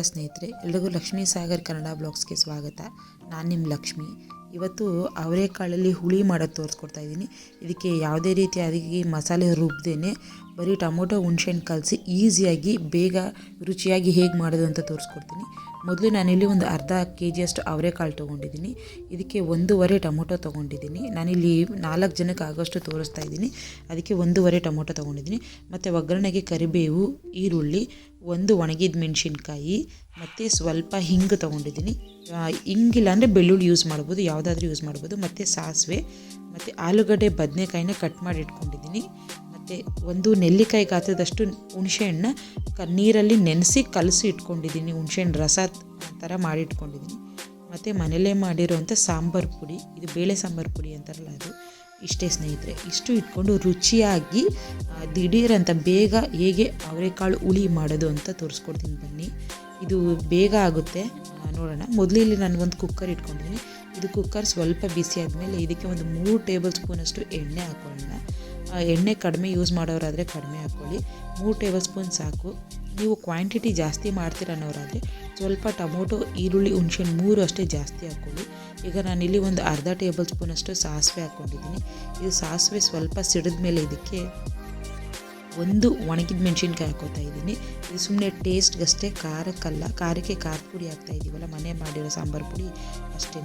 ನಮಸ್ಕಾರ ಸ್ನೇಹಿತರೆ, ಎಲ್ರಿಗೂ ಲಕ್ಷ್ಮೀ ಸಾಗರ್ ಕನ್ನಡ ಬ್ಲಾಗ್ಸ್ಗೆ ಸ್ವಾಗತ. ನಾನು ನಿಮ್ಮ ಲಕ್ಷ್ಮಿ. ಇವತ್ತು ಅವರೆಕಾಳಲ್ಲಿ ಹುಳಿ ಮಾಡೋದು ತೋರಿಸ್ಕೊಡ್ತಾ ಇದ್ದೀನಿ. ಇದಕ್ಕೆ ಯಾವುದೇ ರೀತಿಯಾಗಿ ಮಸಾಲೆ ರುಬ್ದೇನೆ ಬರೀ ಟೊಮೊಟೊ, ಹುಣ್ಸೆಹಣ್ಣು ಕಲಸಿ ಈಸಿಯಾಗಿ ಬೇಗ ರುಚಿಯಾಗಿ ಹೇಗೆ ಮಾಡೋದು ಅಂತ ತೋರಿಸ್ಕೊಡ್ತೀನಿ. ಮೊದಲು ನಾನಿಲ್ಲಿ ಒಂದು ಅರ್ಧ ಕೆ ಜಿಯಷ್ಟು ಅವರೆಕಾಳು ತೊಗೊಂಡಿದ್ದೀನಿ. ಇದಕ್ಕೆ ಒಂದೂವರೆ ಟೊಮೊಟೊ ತೊಗೊಂಡಿದ್ದೀನಿ. ನಾನಿಲ್ಲಿ ನಾಲ್ಕು ಜನಕ್ಕೆ ಆಗೋಷ್ಟು ತೋರಿಸ್ತಾ ಇದ್ದೀನಿ. ಅದಕ್ಕೆ ಒಂದೂವರೆ ಟೊಮೊಟೊ ತೊಗೊಂಡಿದ್ದೀನಿ. ಮತ್ತು ಒಗ್ಗರಣೆಗೆ ಕರಿಬೇವು, ಈರುಳ್ಳಿ, ಒಂದು ಒಣಗಿದ ಮೆಣಸಿನ್ಕಾಯಿ, ಮತ್ತು ಸ್ವಲ್ಪ ಹಿಂಗು ತೊಗೊಂಡಿದ್ದೀನಿ. ಹಿಂಗಿಲ್ಲ ಅಂದರೆ ಬೆಳ್ಳುಳ್ಳಿ ಯೂಸ್ ಮಾಡ್ಬೋದು, ಯಾವುದಾದ್ರೂ ಯೂಸ್ ಮಾಡ್ಬೋದು. ಮತ್ತು ಸಾಸಿವೆ, ಮತ್ತು ಆಲೂಗಡ್ಡೆ, ಬದನೆಕಾಯಿನ ಕಟ್ ಮಾಡಿ ಇಟ್ಕೊಂಡಿದ್ದೀನಿ. ಮತ್ತು ಒಂದು ನೆಲ್ಲಿಕಾಯಿ ಗಾತ್ರದಷ್ಟು ಹುಣಸೆಹಣ್ಣ ಕ ನೀರಲ್ಲಿ ನೆನೆಸಿ ಕಲಸಿ ಇಟ್ಕೊಂಡಿದ್ದೀನಿ. ಹುಣಸೆಹಣ್ಣು ರಸ ಥರ ಮಾಡಿ ಇಟ್ಕೊಂಡಿದ್ದೀನಿ. ಮತ್ತು ಮನೇಲೇ ಮಾಡಿರುವಂಥ ಸಾಂಬಾರು ಪುಡಿ, ಇದು ಬೇಳೆ ಸಾಂಬಾರು ಪುಡಿ ಅಂತಾರಲ್ಲ ಅದು. ಇಷ್ಟೇ ಸ್ನೇಹಿತರೆ, ಇಷ್ಟು ಇಟ್ಕೊಂಡು ರುಚಿಯಾಗಿ ದಿಢೀರಂಥ ಅಂತ ಬೇಗ ಹೇಗೆ ಅವರೆಕಾಳು ಹುಳಿ ಮಾಡೋದು ಅಂತ ತೋರಿಸ್ಕೊಡ್ತೀನಿ ಬನ್ನಿ. ಇದು ಬೇಗ ಆಗುತ್ತೆ. ನೋಡೋಣ. ಮೊದಲಿಲ್ಲಿ ನಾನು ಒಂದು ಕುಕ್ಕರ್ ಇಟ್ಕೊಂಡಿದ್ದೀನಿ. ಇದು ಕುಕ್ಕರ್ ಸ್ವಲ್ಪ ಬಿಸಿ ಆದಮೇಲೆ ಇದಕ್ಕೆ ಒಂದು ಮೂರು ಟೇಬಲ್ ಸ್ಪೂನಷ್ಟು ಎಣ್ಣೆ ಹಾಕೊಳ್ಳೋಣ. ಎಣ್ಣೆ ಕಡಿಮೆ ಯೂಸ್ ಮಾಡೋರಾದರೆ ಕಡಿಮೆ ಹಾಕ್ಕೊಳ್ಳಿ. ಮೂರು ಟೇಬಲ್ ಸ್ಪೂನ್ ಸಾಕು. ನೀವು ಕ್ವಾಂಟಿಟಿ ಜಾಸ್ತಿ ಮಾಡ್ತೀರ ಅನ್ನೋರಾದರೆ ಸ್ವಲ್ಪ ಟೊಮೊಟೊ, ಈರುಳ್ಳಿ ಹುಣ್ಸೆಹಣ್ಣು ಮೂರು ಅಷ್ಟೇ ಜಾಸ್ತಿ ಹಾಕ್ಕೊಳ್ಳಿ. ಈಗ ನಾನಿಲ್ಲಿ ಒಂದು ಅರ್ಧ ಟೇಬಲ್ ಸ್ಪೂನಷ್ಟು ಸಾಸಿವೆ ಹಾಕ್ಕೊಂಡಿದ್ದೀನಿ. ಇದು ಸಾಸಿವೆ ಸ್ವಲ್ಪ ಸಿಡಿದ ಮೇಲೆ ಇದಕ್ಕೆ ಒಂದು ಒಣಗಿದ ಮೆಣಸಿನ್ಕಾಯಿ ಹಾಕೋತಾ ಇದ್ದೀನಿ. ಇದು ಸುಮ್ಮನೆ ಟೇಸ್ಟ್ಗಷ್ಟೇ ಖಾರಕ್ಕಲ್ಲ, ಖಾರಕ್ಕೆ ಖಾರ ಪುಡಿ ಹಾಕ್ತಾ ಇದ್ದೀವಲ್ಲ ಮನೆ ಮಾಡಿರೋ ಸಾಂಬಾರು ಪುಡಿ ಅಷ್ಟೇ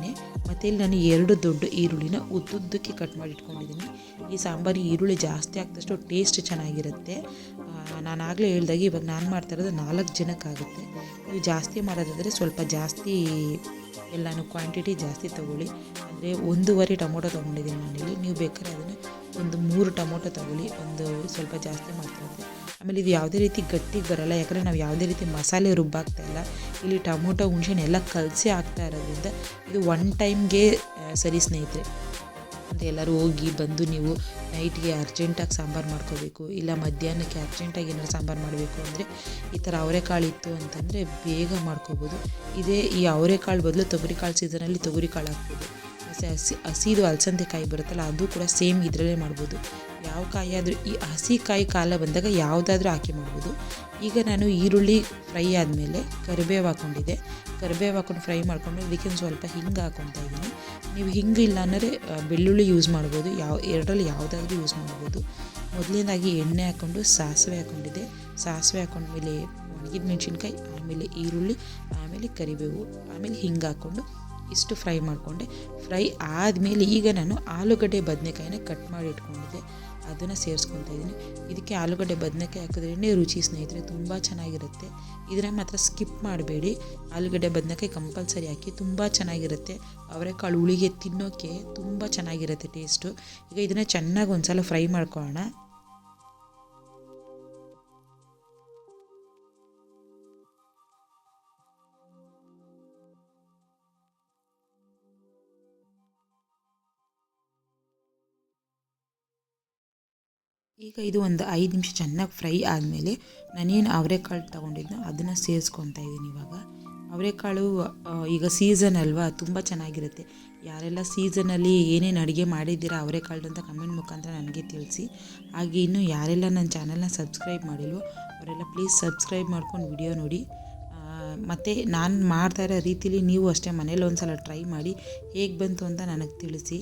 ಮತ್ತು ಇಲ್ಲಿ ನಾನು ಎರಡು ದೊಡ್ಡ ಈರುಳ್ಳಿನ ಉದ್ದುದ್ದಕ್ಕೆ ಕಟ್ ಮಾಡಿ ಇಟ್ಕೊಂಡಿದ್ದೀನಿ. ಈ ಸಾಂಬಾರು ಈರುಳ್ಳಿ ಜಾಸ್ತಿ ಹಾಕಿದಷ್ಟು ಟೇಸ್ಟ್ ಚೆನ್ನಾಗಿರುತ್ತೆ. ನಾನು ಆಗಲೇ ಹೇಳ್ದಾಗ ಇವಾಗ ನಾನು ಮಾಡ್ತಾ ಇರೋದು ನಾಲ್ಕು ಜನಕ್ಕಾಗುತ್ತೆ. ನೀವು ಜಾಸ್ತಿ ಮಾಡೋದಾದರೆ ಸ್ವಲ್ಪ ಜಾಸ್ತಿ ಎಲ್ಲನೂ ಕ್ವಾಂಟಿಟಿ ಜಾಸ್ತಿ ತೊಗೊಳ್ಳಿ. ಅಂದರೆ ಒಂದೂವರೆ ಟೊಮೊಟೊ ತೊಗೊಂಡಿದ್ದೀನಿ ನಾನಿಲ್ಲಿ ನೀವು ಬೇಕಾದ್ರೆ ಅದನ್ನು ಒಂದು ಮೂರು ಟೊಮೊಟೊ ತಗೊಳ್ಳಿ, ಒಂದು ಸ್ವಲ್ಪ ಜಾಸ್ತಿ ಮಾಡ್ತಾಯಿದ್ರೆ ಆಮೇಲೆ ಇದು ಯಾವುದೇ ರೀತಿ ಗಟ್ಟಿಗೆ ಬರಲ್ಲ, ಯಾಕಂದರೆ ನಾವು ಯಾವುದೇ ರೀತಿ ಮಸಾಲೆ ರುಬ್ಬಾಗ್ತಾ ಇಲ್ಲ. ಇಲ್ಲಿ ಟೊಮೊಟೊ ಹುಣ್ಸೆಹಣ್ಣು ಎಲ್ಲ ಕಲಸಿ ಹಾಕ್ತಾ ಇರೋದ್ರಿಂದ ಇದು ಒನ್ ಟೈಮ್ಗೆ ಸರಿ ಸ್ನೇಹಿತರೆ. ಅಂದರೆ ಎಲ್ಲರೂ ಹೋಗಿ ಬಂದು ನೀವು ನೈಟ್ಗೆ ಅರ್ಜೆಂಟಾಗಿ ಸಾಂಬಾರು ಮಾಡ್ಕೋಬೇಕು, ಇಲ್ಲ ಮಧ್ಯಾಹ್ನಕ್ಕೆ ಅರ್ಜೆಂಟಾಗಿ ಏನಾದ್ರು ಸಾಂಬಾರು ಮಾಡಬೇಕು ಅಂದರೆ ಈ ಥರ ಅವರೆಕಾಳು ಇತ್ತು ಅಂತಂದರೆ ಬೇಗ ಮಾಡ್ಕೋಬೋದು. ಇದೇ ಈ ಅವರೆಕಾಳು ಬದಲು ತೊಗರಿಕಾಳು ಸೀಸನಲ್ಲಿ ತೊಗರಿಕಾಳು ಹಾಕ್ಬೋದು. ಮತ್ತು ಹಸಿ, ಹಸಿದು ಅಲಸಂದೆ ಕಾಯಿ ಬರುತ್ತಲ್ಲ, ಅದು ಕೂಡ ಸೇಮ್ ಇದರಲ್ಲೇ ಮಾಡ್ಬೋದು. ಯಾವ ಕಾಯಿ ಆದರೂ, ಈ ಹಸಿ ಕಾಯಿ ಕಾಲ ಬಂದಾಗ ಯಾವುದಾದ್ರೂ ಹಾಕಿ ಮಾಡ್ಬೋದು. ಈಗ ನಾನು ಈರುಳ್ಳಿ ಫ್ರೈ ಆದಮೇಲೆ ಕರಿಬೇವು ಹಾಕ್ಕೊಂಡಿದ್ದೆ ಕರಿಬೇವು ಹಾಕೊಂಡು ಫ್ರೈ ಮಾಡಿಕೊಂಡು ಇದಕ್ಕೆ ಒಂದು ಸ್ವಲ್ಪ ಹಿಂಗೆ ಹಾಕ್ಕೊತಾ ಇದ್ದೀನಿ. ನೀವು ಹಿಂಗೆ ಇಲ್ಲ ಅಂದರೆ ಬೆಳ್ಳುಳ್ಳಿ ಯೂಸ್ ಮಾಡ್ಬೋದು. ಯಾವ, ಎರಡರಲ್ಲಿ ಯಾವುದಾದ್ರೂ ಯೂಸ್ ಮಾಡ್ಬೋದು. ಮೊದಲನೇದಾಗಿ ಎಣ್ಣೆ ಹಾಕ್ಕೊಂಡು ಸಾಸಿವೆ ಹಾಕ್ಕೊಂಡಿದ್ದೆ ಸಾಸಿವೆ ಹಾಕೊಂಡ್ಮೇಲೆ, ಒಣಗಿದ ಮೆಣಸಿನ್ಕಾಯಿ, ಆಮೇಲೆ ಈರುಳ್ಳಿ, ಆಮೇಲೆ ಕರಿಬೇವು, ಆಮೇಲೆ ಹಿಂಗೆ ಹಾಕ್ಕೊಂಡು ಇಷ್ಟು ಫ್ರೈ ಮಾಡಿಕೊಂಡೆ. ಫ್ರೈ ಆದಮೇಲೆ ಈಗ ನಾನು ಆಲೂಗಡ್ಡೆ ಬದನೆಕಾಯಿನ ಕಟ್ ಮಾಡಿ ಇಟ್ಕೊಂಡಿದ್ದೆ. ಅದನ್ನು ಸೇರಿಸ್ಕೊತಾ ಇದ್ದೀನಿ. ಇದಕ್ಕೆ ಆಲೂಗಡ್ಡೆ ಬದನೆಕಾಯಿ ಹಾಕಿದ್ರೇ ರುಚಿ ಸ್ನೇಹಿತರೆ ತುಂಬ ಚೆನ್ನಾಗಿರುತ್ತೆ. ಇದನ್ನು ಮಾತ್ರ ಸ್ಕಿಪ್ ಮಾಡಬೇಡಿ. ಆಲೂಗಡ್ಡೆ ಬದನೆಕಾಯಿ ಕಂಪಲ್ಸರಿ ಹಾಕಿ ತುಂಬ ಚೆನ್ನಾಗಿರುತ್ತೆ. ಅವರೆಕಾಳು ಹುಳಿಗೆ ತಿನ್ನೋಕ್ಕೆ ತುಂಬ ಚೆನ್ನಾಗಿರುತ್ತೆ ಟೇಸ್ಟು. ಈಗ ಇದನ್ನು ಚೆನ್ನಾಗಿ ಒಂದು ಸಲ ಫ್ರೈ ಮಾಡ್ಕೊಳ್ಳೋಣ. ಈಗ ಇದು ಒಂದು ಐದು ನಿಮಿಷ ಚೆನ್ನಾಗಿ ಫ್ರೈ ಆದಮೇಲೆ ನಾನೇನು ಅವರೆಕಾಳು ತೊಗೊಂಡಿದ್ನೋ ಅದನ್ನು ಸೇರಿಸ್ಕೊತಾ ಇದ್ದೀನಿ ಇವಾಗ. ಅವರೆಕಾಳು ಈಗ ಸೀಸನ್ ಅಲ್ವಾ, ತುಂಬ ಚೆನ್ನಾಗಿರುತ್ತೆ. ಯಾರೆಲ್ಲ ಸೀಸನಲ್ಲಿ ಏನೇನು ಅಡುಗೆ ಮಾಡಿದ್ದೀರಾ ಅವರೆಕಾಳು ಅಂತ ಕಮೆಂಟ್ ಮುಖಾಂತರ ನನಗೆ ತಿಳಿಸಿ. ಹಾಗೆ ಇನ್ನು ಯಾರೆಲ್ಲ ನನ್ನ ಚಾನಲ್ನ ಸಬ್ಸ್ಕ್ರೈಬ್ ಮಾಡಿಲ್ವೋ ಅವರೆಲ್ಲ ಪ್ಲೀಸ್ ಸಬ್ಸ್ಕ್ರೈಬ್ ಮಾಡ್ಕೊಂಡು ವಿಡಿಯೋ ನೋಡಿ. ಮತ್ತು ನಾನು ಮಾಡ್ತಾ ಇರೋ ರೀತಿಲಿ ನೀವು ಅಷ್ಟೇ ಮನೇಲಿ ಒಂದು ಸಲ ಟ್ರೈ ಮಾಡಿ ಹೇಗೆ ಬಂತು ಅಂತ ನನಗೆ ತಿಳಿಸಿ.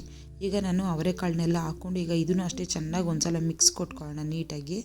ಈಗ ನಾನು ಅವರೆಕಾಳನ್ನೆಲ್ಲ ಹಾಕ್ಕೊಂಡು ಈಗ ಇದನ್ನು ಅಷ್ಟೇ ಚೆನ್ನಾಗಿ ಒಂದು ಸಲ ಮಿಕ್ಸ್ ಕೊಟ್ಕೊಳ್ಳೋಣ ನೀಟಾಗಿ.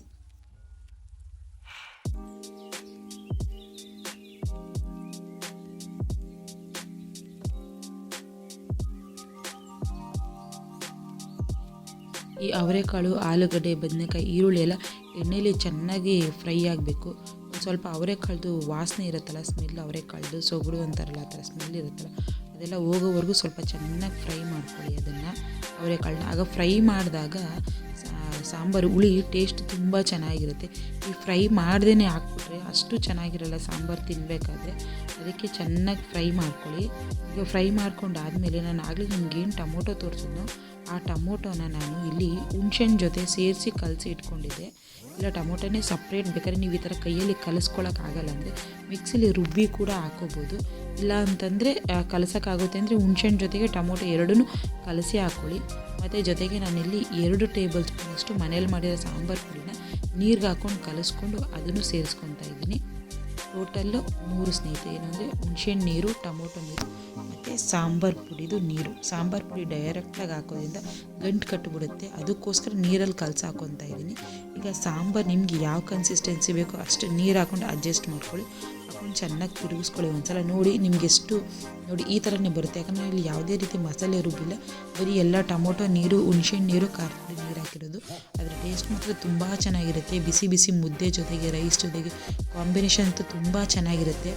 ಈ ಅವರೆಕಾಳು ಆಲೂಗಡ್ಡೆ, ಬದನೆಕಾಯಿ, ಈರುಳ್ಳಿ ಎಲ್ಲ ಎಣ್ಣೆಯಲ್ಲಿ ಚೆನ್ನಾಗಿ ಫ್ರೈ ಆಗಬೇಕು. ಒಂದು ಸ್ವಲ್ಪ ಅವರೆಕಾಳ್ದು ವಾಸನೆ ಇರುತ್ತಲ್ಲ ಸ್ಮೆಲ್ ಅವರೆಕಾಳ್ದು ಸೊಗಡು ಅಂತಾರಲ್ಲ, ಆ ಥರ ಸ್ಮೆಲ್ ಇರುತ್ತಲ್ಲ, ಅದೆಲ್ಲ ಹೋಗೋವರೆಗೂ ಸ್ವಲ್ಪ ಚೆನ್ನಾಗಿ ಫ್ರೈ ಮಾಡ್ಕೊಳ್ಳಿ ಅದನ್ನು. ಅವರೆಕಾಳನ್ನ. ಆಗ ಫ್ರೈ ಮಾಡಿದಾಗ ಸಾಂಬಾರು, ಹುಳಿ ಟೇಸ್ಟ್ ತುಂಬ ಚೆನ್ನಾಗಿರುತ್ತೆ. ಈ ಫ್ರೈ ಮಾಡ್ದೇ ಹಾಕ್ಬಿಟ್ರೆ ಅಷ್ಟು ಚೆನ್ನಾಗಿರಲ್ಲ ಸಾಂಬಾರು ತಿನ್ನಬೇಕಾದ್ರೆ ಅದಕ್ಕೆ ಚೆನ್ನಾಗಿ ಫ್ರೈ ಮಾಡ್ಕೊಳ್ಳಿ. ಈಗ ಫ್ರೈ ಮಾಡ್ಕೊಂಡಾದಮೇಲೆ ನಾನು ಆಗಲೇ ಏನು ಟೊಮೊಟೊ ತೋರಿಸಿದ್ನೋ ಆ ಟೊಮೊಟೊನ ನಾನು ಇಲ್ಲಿ ಹುಣ್ಸೆಹಣ್ಣು ಜೊತೆ ಸೇರಿಸಿ ಕಲಸಿ ಇಟ್ಕೊಂಡಿದ್ದೆ. ಇಲ್ಲ, ಟೊಮೊಟೊನೇ ಸಪ್ರೇಟ್ ಬೇಕಾದ್ರೆ ನೀವು ಈ ಥರ ಕೈಯಲ್ಲಿ ಕಲಿಸ್ಕೊಳಕ್ಕಾಗಲ್ಲ ಅಂದರೆ ಮಿಕ್ಸಿಲಿ ರುಬ್ಬಿ ಕೂಡ ಹಾಕೋಬೋದು. ಇಲ್ಲ ಅಂತಂದರೆ ಕಲಸೋಕ್ಕಾಗುತ್ತೆ ಅಂದರೆ ಹುಣ್ಸೆಹಣ್ಣು ಜೊತೆಗೆ ಟೊಮೊಟೊ ಎರಡೂ ಕಲಸಿ ಹಾಕ್ಕೊಳ್ಳಿ ಮತ್ತು ಜೊತೆಗೆ ನಾನಿಲ್ಲಿ ಎರಡು ಟೇಬಲ್ ಸ್ಪೂನಷ್ಟು ಮನೇಲಿ ಮಾಡಿರೋ ಸಾಂಬಾರು ಪುಡಿನ ನೀರಿಗೆ ಹಾಕ್ಕೊಂಡು ಕಲಿಸ್ಕೊಂಡು ಅದನ್ನು ಸೇರಿಸ್ಕೊತಾ ಇದ್ದೀನಿ. ಟೋಟಲ್ಲು ಮೂರು ಸ್ನೇಹಿತರೆ, ಏನಂದರೆ ಹುಣಸೆಹಣ್ಣು ನೀರು, ಟೊಮೊಟೊ ನೀರು. ಸಾಂಬಾರು ಪುಡಿದು ನೀರು. ಸಾಂಬಾರು ಪುಡಿ ಡೈರೆಕ್ಟಾಗಿ ಹಾಕೋದ್ರಿಂದ ಗಂಟು ಕಟ್ಟಿಬಿಡುತ್ತೆ ಅದಕ್ಕೋಸ್ಕರ ನೀರಲ್ಲಿ ಕಲಸಿ ಹಾಕೊತಾ ಇದ್ದೀನಿ. ಈಗ ಸಾಂಬಾರು ನಿಮಗೆ ಯಾವ ಕನ್ಸಿಸ್ಟೆನ್ಸಿ ಬೇಕೋ ಅಷ್ಟು ನೀರು ಹಾಕೊಂಡು ಅಡ್ಜಸ್ಟ್ ಮಾಡ್ಕೊಳ್ಳಿ. ಹಾಕೊಂಡು ಚೆನ್ನಾಗಿ ತಿರುಗಿಸ್ಕೊಳ್ಳಿ ಒಂದ್ಸಲ. ನೋಡಿ, ನಿಮ್ಗೆ ಎಷ್ಟು, ನೋಡಿ, ಈ ಥರನೇ ಬರುತ್ತೆ. ಯಾಕಂದರೆ ಇಲ್ಲಿ ಯಾವುದೇ ರೀತಿ ಮಸಾಲೆ ರುಬ್ಬಿಲ್ಲ. ಬರೀ ಎಲ್ಲ ಟೊಮೊಟೊ ನೀರು, ಹುಣಸೆಹಣ್ಣು ನೀರು ಖಾರ ಪುಡಿ ನೀರು ಹಾಕಿರೋದು. ಅದರ ಟೇಸ್ಟ್ ಮಾತ್ರ ತುಂಬ ಚೆನ್ನಾಗಿರುತ್ತೆ. ಬಿಸಿ ಬಿಸಿ ಮುದ್ದೆ ಜೊತೆಗೆ ರೈಸ್ ಜೊತೆಗೆ ಕಾಂಬಿನೇಷನ್ ಅಂತೂ ತುಂಬ ಚೆನ್ನಾಗಿರುತ್ತೆ.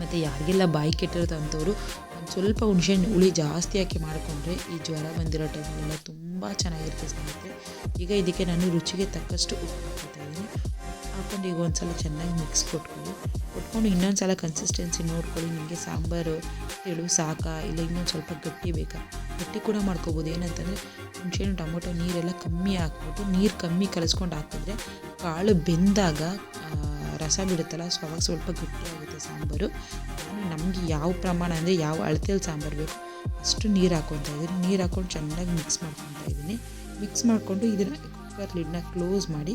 ಮತ್ತು ಯಾರಿಗೆಲ್ಲ ಬಾಯಿ ಕೆಟ್ಟಿರೋದು ಅಂಥವ್ರು ಸ್ವಲ್ಪ ಹುಣಸೆಹಣ್ಣು ಹುಳಿ ಜಾಸ್ತಿ ಹಾಕಿ ಮಾಡಿಕೊಂಡ್ರೆ ಈ ಜ್ವರ ಬಂದಿರೋ ಟೈಮಲ್ಲೆಲ್ಲ ತುಂಬ ಚೆನ್ನಾಗಿರುತ್ತೆ ಸ್ನೇಹಿತರೆ. ಈಗ ಇದಕ್ಕೆ ನಾನು ರುಚಿಗೆ ತಕ್ಕಷ್ಟು ಉಪ್ಪು ಹಾಕ್ತಾ ಇದ್ದೀನಿ ಹಾಕ್ಕೊಂಡು ಈಗ ಒಂದು ಸಲ ಚೆನ್ನಾಗಿ ಮಿಕ್ಸ್ ಕೊಟ್ಕೊಳ್ಳಿ. ಕೊಟ್ಕೊಂಡು ಇನ್ನೊಂದು ಸಲ ಕನ್ಸಿಸ್ಟೆನ್ಸಿ ನೋಡ್ಕೊಳ್ಳಿ. ನಿಮಗೆ ಸಾಂಬಾರು ತೆಳು ಸಾಕ? ಇಲ್ಲ ಇನ್ನೊಂದು ಸ್ವಲ್ಪ ಗಟ್ಟಿ ಬೇಕಾ? ಗಟ್ಟಿ ಕೂಡ ಮಾಡ್ಕೋಬೋದು. ಏನಂತಂದರೆ ಹುಣಸೆಹಣ್ಣು ಟೊಮೊಟೊ ನೀರೆಲ್ಲ ಕಮ್ಮಿ ಹಾಕ್ಬಿಟ್ಟು ನೀರು ಕಮ್ಮಿ ಕಲಿಸ್ಕೊಂಡು ಹಾಕಿದ್ರೆ ಕಾಳು ಬೆಂದಾಗ ರಸ ಬಿಡುತ್ತಲ್ಲ ಸೊ ಅವಾಗ ಸ್ವಲ್ಪ ಗಟ್ಟಿಯಾಗುತ್ತೆ ಸಾಂಬಾರು. ನಮಗೆ ಯಾವ ಪ್ರಮಾಣ ಅಂದರೆ ಯಾವ ಅಳತೆಯಲ್ಲಿ ಸಾಂಬಾರು ಬೇಕು, ಅಷ್ಟು ನೀರು ಹಾಕ್ಕೊತಾ ಇದ್ದೀನಿ. ನೀರು ಹಾಕ್ಕೊಂಡು ಚೆನ್ನಾಗಿ ಮಿಕ್ಸ್ ಮಾಡ್ಕೊತಾ ಇದ್ದೀನಿ. ಮಿಕ್ಸ್ ಮಾಡಿಕೊಂಡು ಇದನ್ನು ಕುಕ್ಕರ್ ಲಿಡ್ನ ಕ್ಲೋಸ್ ಮಾಡಿ,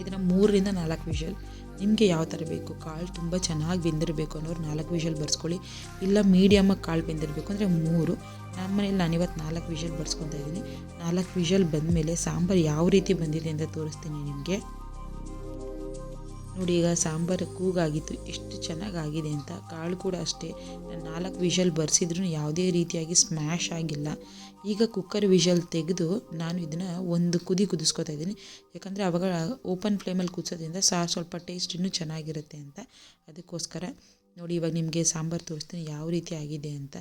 ಇದನ್ನು ಮೂರರಿಂದ ನಾಲ್ಕು ವಿಷಲ್ ನಿಮಗೆ ಯಾವ ಥರ ಬೇಕು? ಕಾಳು ತುಂಬ ಚೆನ್ನಾಗಿ ಬೆಂದಿರಬೇಕು ಅನ್ನೋರು ನಾಲ್ಕು ವಿಷಲ್ ಬರ್ಸ್ಕೊಳ್ಳಿ. ಇಲ್ಲ ಮೀಡಿಯಮಾಗಿ ಕಾಳು ಬೆಂದಿರಬೇಕು ಅಂದರೆ ಮೂರು. ನಮ್ಮ ಮನೇಲಿ ನಾನಿವತ್ತು ನಾಲ್ಕು ವಿಷಲ್ ಬರ್ಸ್ಕೊತಾ ಇದ್ದೀನಿ. ನಾಲ್ಕು ವಿಷಲ್ ಬಂದಮೇಲೆ ಸಾಂಬಾರು ಯಾವ ರೀತಿ ಬಂದಿದೆ ಅಂತ ತೋರಿಸ್ತೀನಿ ನಿಮಗೆ. ನೋಡಿ ಈಗ ಸಾಂಬಾರು ಕೂಗಾಗಿತ್ತು, ಎಷ್ಟು ಚೆನ್ನಾಗಾಗಿದೆ ಅಂತ. ಕಾಳು ಕೂಡ ಅಷ್ಟೇ. ನಾನು ನಾಲ್ಕು ವಿಷಲ್ ಬರ್ಸಿದ್ರು ಯಾವುದೇ ರೀತಿಯಾಗಿ ಸ್ಮ್ಯಾಶ್ ಆಗಿಲ್ಲ. ಈಗ ಕುಕ್ಕರ್ ವಿಷಲ್ ತೆಗೆದು ನಾನು ಇದನ್ನು ಒಂದು ಕುದಿ ಕುದಿಸ್ಕೊತಾ ಇದ್ದೀನಿ. ಯಾಕಂದರೆ ಅವಾಗ ಓಪನ್ ಫ್ಲೇಮಲ್ಲಿ ಕುದಿಸೋದ್ರಿಂದ ಸಾರು ಸ್ವಲ್ಪ ಟೇಸ್ಟ್ ಇನ್ನೂ ಚೆನ್ನಾಗಿರುತ್ತೆ ಅಂತ. ಅದಕ್ಕೋಸ್ಕರ ನೋಡಿ ಇವಾಗ ನಿಮಗೆ ಸಾಂಬಾರು ತೋರಿಸ್ತೀನಿ, ಯಾವ ರೀತಿ ಆಗಿದೆ ಅಂತ.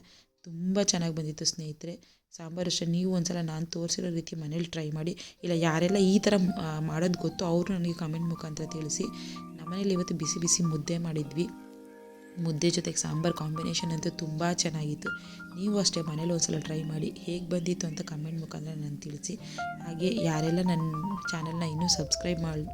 ತುಂಬ ಚೆನ್ನಾಗಿ ಬಂದಿತ್ತು ಸ್ನೇಹಿತರೆ. ಸಾಂಬಾರು ಅಷ್ಟೇ, ನೀವು ಒಂದ್ಸಲ ನಾನು ತೋರಿಸಿರೋ ರೀತಿ ಮನೇಲಿ ಟ್ರೈ ಮಾಡಿ. ಇಲ್ಲ, ಯಾರೆಲ್ಲ ಈ ಥರ ಮಾಡೋದು ಗೊತ್ತೋ ಅವರು ನನಗೆ ಕಮೆಂಟ್ ಮುಖಾಂತರ ತಿಳಿಸಿ. ನಮ್ಮನೇಲಿ ಇವತ್ತು ಬಿಸಿ ಬಿಸಿ ಮುದ್ದೆ ಮಾಡಿದ್ವಿ. ಮುದ್ದೆ ಜೊತೆಗೆ ಸಾಂಬಾರು ಕಾಂಬಿನೇಷನ್ ಅಂತೂ ತುಂಬ ಚೆನ್ನಾಗಿತ್ತು. ನೀವು ಅಷ್ಟೇ ಮನೇಲಿ ಒಂದ್ಸಲ ಟ್ರೈ ಮಾಡಿ ಹೇಗೆ ಬಂದಿತ್ತು ಅಂತ ಕಮೆಂಟ್ ಮುಖಾಂತರ ನಾನು ತಿಳಿಸಿ. ಹಾಗೆ ಯಾರೆಲ್ಲ ನನ್ನ ಚಾನಲ್ನ ಇನ್ನೂ ಸಬ್ಸ್ಕ್ರೈಬ್ ಮಾಡಿ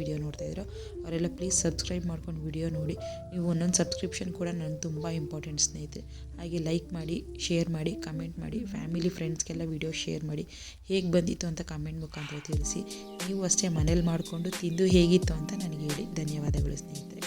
ವಿಡಿಯೋ ನೋಡ್ತಾ ಇದ್ದೀರೋ ಅವರೆಲ್ಲ ಪ್ಲೀಸ್ ಸಬ್ಸ್ಕ್ರೈಬ್ ಮಾಡ್ಕೊಂಡು ವಿಡಿಯೋ ನೋಡಿ. ನೀವು ಒಂದೊಂದು ಸಬ್ಸ್ಕ್ರಿಪ್ಷನ್ ಕೂಡ ನನಗೆ ತುಂಬ ಇಂಪಾರ್ಟೆಂಟ್ ಸ್ನೇಹಿತರೆ. ಹಾಗೆ ಲೈಕ್ ಮಾಡಿ ಶೇರ್ ಮಾಡಿ ಕಮೆಂಟ್ ಮಾಡಿ ಫ್ಯಾಮಿಲಿ ಫ್ರೆಂಡ್ಸ್ಗೆಲ್ಲ ವಿಡಿಯೋ ಶೇರ್ ಮಾಡಿ ಹೇಗೆ ಬಂದಿತ್ತು ಅಂತ ಕಮೆಂಟ್ ಮುಖಾಂತರ ತಿಳಿಸಿ. ನೀವು ಅಷ್ಟೇ ಮನೇಲಿ ಮಾಡಿಕೊಂಡು ತಿಂದು ಹೇಗಿತ್ತು ಅಂತ ನನಗೆ ಹೇಳಿ. ಧನ್ಯವಾದಗಳು ಸ್ನೇಹಿತರೆ.